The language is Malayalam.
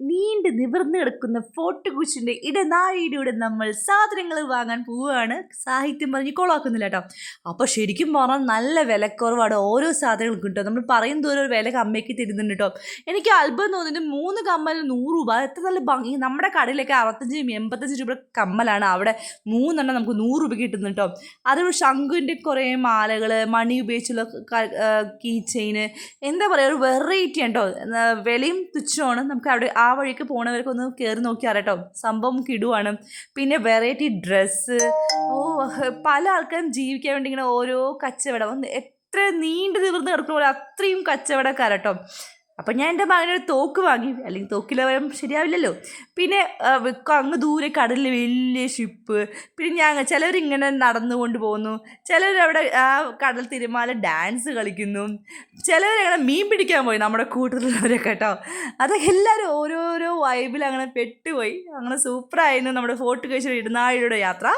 നീണ്ട് നിവർന്നു കിടക്കുന്ന ഫോർട്ട് കുച്ചിന്റെ ഇടനാഴിയിലൂടെ നമ്മൾ സാധനങ്ങൾ വാങ്ങാൻ പോവുകയാണ്. സാഹിത്യം പറഞ്ഞ് കൊളാക്കുന്നില്ല കേട്ടോ. അപ്പോൾ ശരിക്കും പറഞ്ഞാൽ നല്ല വിലക്കുറവാണ് ഓരോ സാധനങ്ങൾക്കും കേട്ടോ. നമ്മൾ പറയും തോറും ഒരു വില കമ്മയ്ക്ക് തരുന്നുണ്ട് കേട്ടോ. എനിക്ക് അത്ഭുതം തോന്നുന്നു മൂന്ന് കമ്മലിന് നൂറ് രൂപ. എത്ര നല്ല ഭംഗി. നമ്മുടെ കടയിലൊക്കെ അറുപത്തഞ്ച് എൺപത്തഞ്ച് രൂപ കമ്മലാണ് അവിടെ മൂന്നെണ്ണം നമുക്ക് നൂറ് രൂപ കിട്ടുന്നു കേട്ടോ. അതൊരു ശംഖുവിന്റെ കുറേ മാലകൾ മണി ഉപയോഗിച്ചുള്ള കീ ചെയിന് എന്താ പറയുക ഒരു വെറൈറ്റി ഉണ്ടോ വിലയും തുച്ഛമാണ്. നമുക്ക് അവിടെ ആ വഴിക്ക് പോണവർക്കൊന്ന് കയറി നോക്കിയാൽ കേട്ടോ സംഭവം കിടുവാണ്. പിന്നെ വെറൈറ്റി ഡ്രസ്സ് ഓ പല ആൾക്കാരും ജീവിക്കാൻ വേണ്ടി ഇങ്ങനെ ഓരോ കച്ചവടം. എത്ര നീണ്ടു തീർന്ന് കിടക്കുന്ന പോലെ അത്രയും കച്ചവടക്കാരട്ടോ അപ്പം ഞാൻ എന്റെ മകനൊരു തോക്ക് വാങ്ങി. അല്ലെങ്കിൽ തോക്കിൽ വരാൻ ശരിയാവില്ലല്ലോ. പിന്നെ വെക്കും അങ്ങ് ദൂരെ കടലിൽ വലിയ ഷിപ്പ് പിന്നെ ഞാൻ ചിലവരിങ്ങനെ നടന്നുകൊണ്ട് പോകുന്നു. ചിലരവിടെ ആ കടൽ തിരുമാല ഡാൻസ് കളിക്കുന്നു. ചിലവരങ്ങനെ മീൻ പിടിക്കാൻ പോയി നമ്മുടെ കൂട്ടത്തിലുള്ളവരൊക്കെ കേട്ടോ. അതൊക്കെ എല്ലാവരും ഓരോരോ വൈബിൽ അങ്ങനെ പെട്ടുപോയി. അങ്ങനെ സൂപ്പറായിരുന്നു നമ്മുടെ ഫോർട്ട് കഴിച്ചൊരു ഇടുന്നാഴിയുടെ യാത്ര.